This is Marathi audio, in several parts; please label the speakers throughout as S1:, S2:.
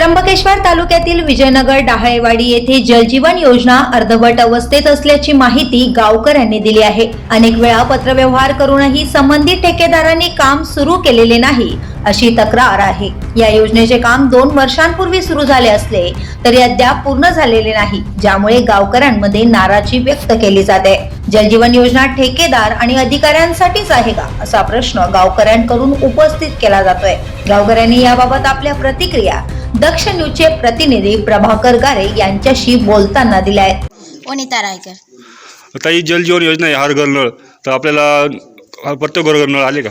S1: त्र्यंबकेश्वर तालुक्यातील विजयनगर डहाळेवाडी येथे जलजीवन योजना अर्धवट अवस्थेत असल्याची माहिती गावकऱ्यांनी दिली आहे. अनेक वेळा पत्रव्यवहार करूनही संबंधित ठेकेदारांनी काम सुरू केलेले नाही अशी तक्रार आहे. या योजनेचे काम दोन वर्षांपूर्वी सुरू झाले असले तरी अद्याप पूर्ण झालेले नाही ज्यामुळे गावकऱ्यांमध्ये नाराजी व्यक्त केली जाते. जलजीवन योजना ठेकेदार आणि अधिकाऱ्यांसाठीच आहे का असा प्रश्न गावकऱ्यांकडून उपस्थित केला जातोय. गावकऱ्यांनी याबाबत आपल्या प्रतिक्रिया दक्ष न्यूजचे प्रतिनिधी प्रभाकर गारे यांच्याशी बोलताना दिल्या. आहेत
S2: वनिता रायकर.
S3: आता ही जलजीवन योजना आहे हर घर नळ. तर आपल्याला प्रत्येक घर नळ आले का?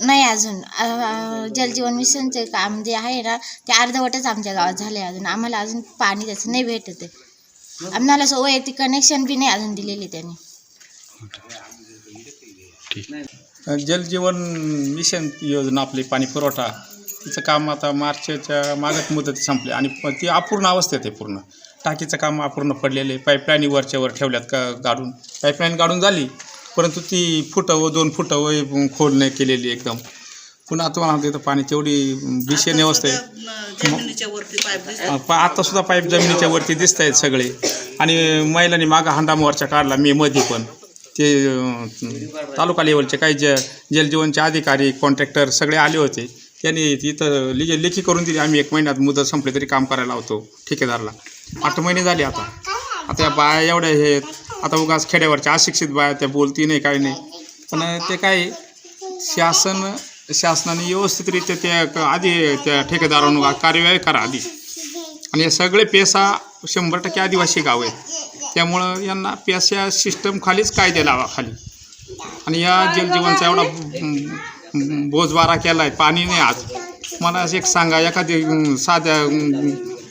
S2: नाही अजून. अ, अ, जलजीवन मिशनचे काम जे आहे ना ते अर्धवटच आमच्या गावात झाले अजून. आम्हाला अजून पाणी त्याचं नाही भेटत आहे. आम्हाला असं वैयक्तिक कनेक्शन बी नाही अजून दिलेले त्यांनी.
S3: ठीक
S4: जलजीवन मिशन योजना आपली पाणी पुरवठा. तिचं काम आता मार्चच्या मागत मुदत संपली आणि प- ती अपूर्ण अवस्थेत आहे पूर्ण. टाकीचं काम अपूर्ण पडलेलं आहे. पाईपलाईन वरच्यावर ठेवल्यात का गाडून. पाईपलाईन गाडून झाली परंतु ती फुटं व दोन फुटं व खोल नाही केलेली एकदम. पुन्हा तुम्हाला तिथं पाणी तेवढी भीषण अवस्था आहे. प- आता सुद्धा पाईप जमिनीच्या वरती दिसत आहेत सगळे. आणि महिलांनी मागं हांडा मोर्चा काढला मे मध्ये पण. ते अ, तालुका लेवलचे काही ज जलजीवनचे अधिकारी कॉन्ट्रॅक्टर सगळे आले होते. त्यांनी तिथं लिखी लेखी करून दिली. आम्ही एक महिन्यात मुदत संपली तरी काम करायला होतो ठेकेदारला. आठ महिने झाले आता. आता या बाया एवढ्या हे आहेत. आता उगाच खेड्यावरच्या अशिक्षित बाया त्या बोलती नाही काही नाही. पण ते काय शासन शासनाने व्यवस्थितरित्या त्या क- आधी त्या ठेकेदारांना कार्यवाही करा आधी. आणि हे सगळे पेसा शंभर टक्के आदिवासी गाव आहेत. त्यामुळं यांना पेशा सिस्टम खालीच कायदे लावा खाली. आणि या जलजीवनचा एवढा बोजवारा केला आहे पाणी नाही आज. मला असं एक सांगा एखादी साध्या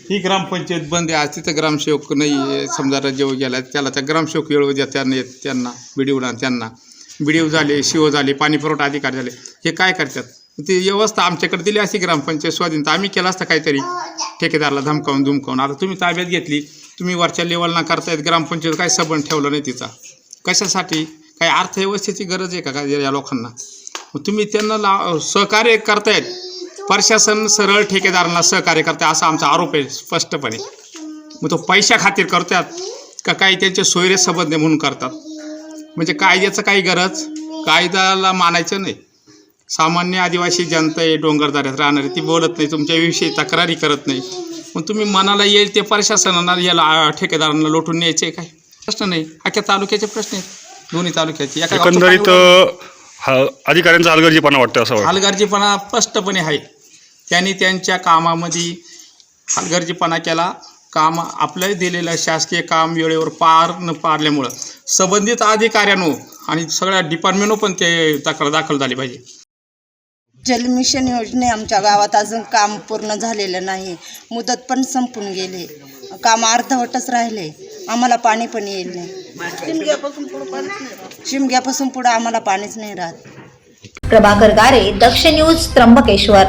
S4: ही ग्रामपंचायत बंद आहे आज तिथं ग्रामसेवक नाही आहे समजा जेव्हा गेला त्याला त्या ग्रामसेवक वेळ द्या त्यांना त्यांना बिडिओला त्यांना. बिडिओ झाले शिओ झाले पाणी पुरवठा अधिकारी झाले हे काय करतात? ती व्यवस्था आमच्याकडे दिली असती ग्रामपंचायत स्वाधीन तर आम्ही केलं असतं काहीतरी ठेकेदारला धमकावून धुमकावून. आता तुम्ही ताब्यात घेतली तुम्ही वरच्या लेवलना करतायत ग्रामपंचायत काय सबंध ठेवलं नाही तिचा कशासाठी? काही अर्थव्यवस्थेची गरज आहे का काय या लोकांना? तुम्ही त्यांना ला सहकार्य करतायत. प्रशासन सरळ ठेकेदारांना सहकार्य करताय असा आमचा आरोप आहे स्पष्टपणे. मग तो पैशा खातीर करतात का काही त्यांचे सोयरे संबंध म्हणून करतात? म्हणजे कायद्याचं काही गरज कायद्याला मानायचं नाही. सामान्य आदिवासी जनता आहे डोंगरदऱ्यात राहणारी ती बोलत नाही तुमच्याविषयी तक्रारी करत नाही. मग तुम्ही मनाला येईल ते प्रशासनाला याला ठेकेदारांना लोटून न्यायचे काय? प्रश्न नाही. अख्या तालुक्याचे प्रश्न आहेत. दोन्ही तालुक्याचे.
S3: एकंदरीत हा अधिकाऱ्यांचा हलगर्जीपणा वाटतं असं वाटतं
S4: हलगर्जीपणा स्पष्टपणे आहे. त्यांनी त्यांच्या कामामध्ये हलगर्जीपणा केला. काम आपल्या दिलेलं शासकीय काम वेळेवर पार न पारल्यामुळं संबंधित अधिकाऱ्यांनो आणि सगळ्या डिपार्टमेंटनो पण ते तक्रार दाखल झाली पाहिजे.
S5: जल मिशन योजने आमच्या गावात अजून काम पूर्ण झालेलं नाही. मुदत पण संपून गेले. काम अर्धवटच राहिले. आम्हाला पाणी पण येईल नाही. शिमग्यापासून पुढं आम्हाला पाणीच नाही राहत.
S1: प्रभाकर गारे दक्ष न्यूज त्र्यंबकेश्वर.